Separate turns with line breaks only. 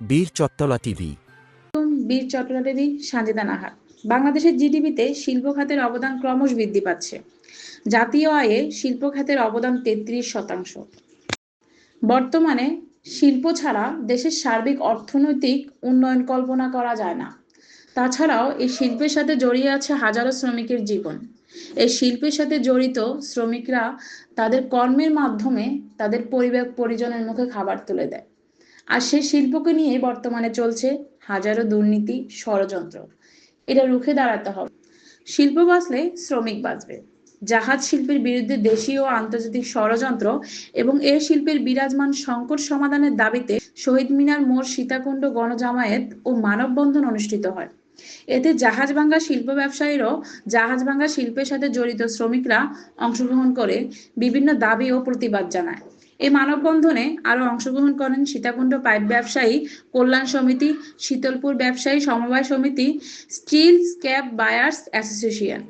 বীর চত্তলা টিভি।
বীর চট্টোপাধ্যায় সাজেদা নাহার। বাংলাদেশের জিডিপিতে শিল্প খাতের অবদান ক্রমশ বৃদ্ধি পাচ্ছে। জাতীয় আয়ে শিল্প খাতের অবদান তেত্রিশ শতাংশ। বর্তমানে শিল্প ছাড়া দেশের সার্বিক অর্থনৈতিক উন্নয়ন কল্পনা করা যায় না। তাছাড়াও এই শিল্পের সাথে জড়িয়ে আছে হাজারো শ্রমিকের জীবন। এই শিল্পের সাথে জড়িত শ্রমিকরা তাদের কর্মের মাধ্যমে তাদের পরিবার পরিজনের মুখে খাবার তুলে দেয়। আর সেই শিল্পকে নিয়ে বর্তমানে চলছে হাজারো দুর্নীতি, ষড়যন্ত্র। এটা রুখে দাঁড়াতে হবে। শিল্প বাঁচলে শ্রমিক বাঁচবে। জাহাজ শিল্পের বিরুদ্ধে দেশীয় ও আন্তর্জাতিক ষড়যন্ত্র এবং এ শিল্পের বিরাজমান সংকট সমাধানের দাবিতে শহীদ মিনার মোড়, সীতাকুণ্ড, গণজামায়াত ও মানববন্ধন অনুষ্ঠিত হয়। এতে জাহাজ ভাঙ্গা শিল্প ব্যবসায়ীরাও জাহাজ ভাঙ্গা শিল্পের সাথে জড়িত শ্রমিকরা অংশগ্রহণ করে বিভিন্ন দাবি ও প্রতিবাদ জানায়। এই মানববন্ধনে আরও অংশগ্রহণ করেন সীতাকুণ্ড পাইপ ব্যবসায়ী, কল্যাণ সমিতি, শীতলপুর ব্যবসায়ী, সমবায় সমিতি স্টিল স্ক্যাপ বায়ার্স অ্যাসোসিয়েশন।